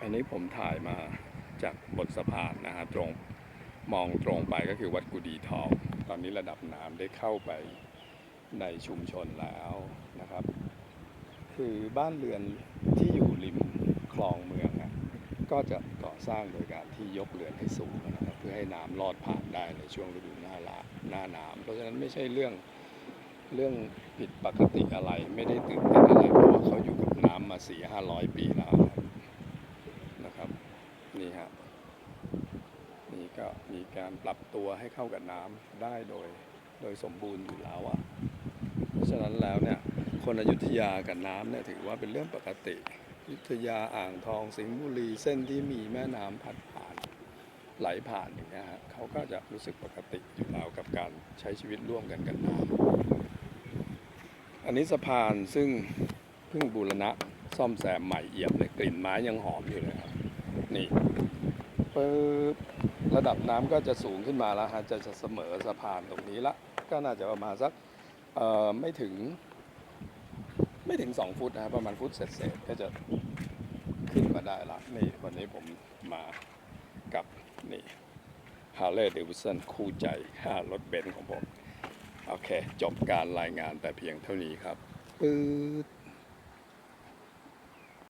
อันนี้ผมถ่ายมาจากบนสะพานนะฮะตรงมองตรงไปก็คือวัดกุดีทอง ตอนนี้ระดับน้ำได้เข้าไปในชุมชนแล้วนะครับ คือบ้านเรือนที่อยู่ริมคลองเมืองอะก็จะก่อสร้างโดยการที่ยกเรือนให้สูงนะครับเพื่อให้น้ำลอดผ่านได้ในช่วงฤดูหน้าละหน้าน้ำเพราะฉะนั้นไม่ใช่เรื่องเรื่องผิดปกติอะไรไม่ได้ตื่นเต้นอะไรเพราะว่าเขาอยู่กับน้ำมาสี่ห้าร้อยปีแล้วครับนะครับนี่ฮะนี่ก็ มีการปรับตัวให้เข้ากับน้ำได้โดยโดยสมบูรณ์อยู่แล้วอะเพราะฉะนั้นแล้วเนี่ยคนอยุธยากับน้ำเนี่ยถือว่าเป็นเรื่องปกติอยุธยาอ่างทองสิงห์บุรีเส้นที่มีแม่น้ำพัดผ่านไหลผ่านอย่างเงี้ยฮะเขาก็จะรู้สึกปกติอยู่แล้วกับการใช้ชีวิตร่วมกันกับน้ำอันนี้สะพานซึ่งเพิ่งบูรณะซ่อมแซมใหม่เอี่ยมเลยกลิ่นไม้ยังหอมอยู่เลยครับนี่ปึ๊บ ระดับน้ำก็จะสูงขึ้นมาแล้วฮะจะจะเสมอสะพานตรงนี้ละ ก็น่าจะประมาณสักไม่ถึง ไม่ถึง 2 ฟุตนะครับประมาณฟุตเศษๆก็จะขึ้นมาได้ละนี่วันนี้ผมมากับนี่ฮาร์เลย์เดวิสันคู่ใจรถเบนซ์ของผม โอเค จบการรายงานแต่เพียงเท่านี้ครับปื๊ด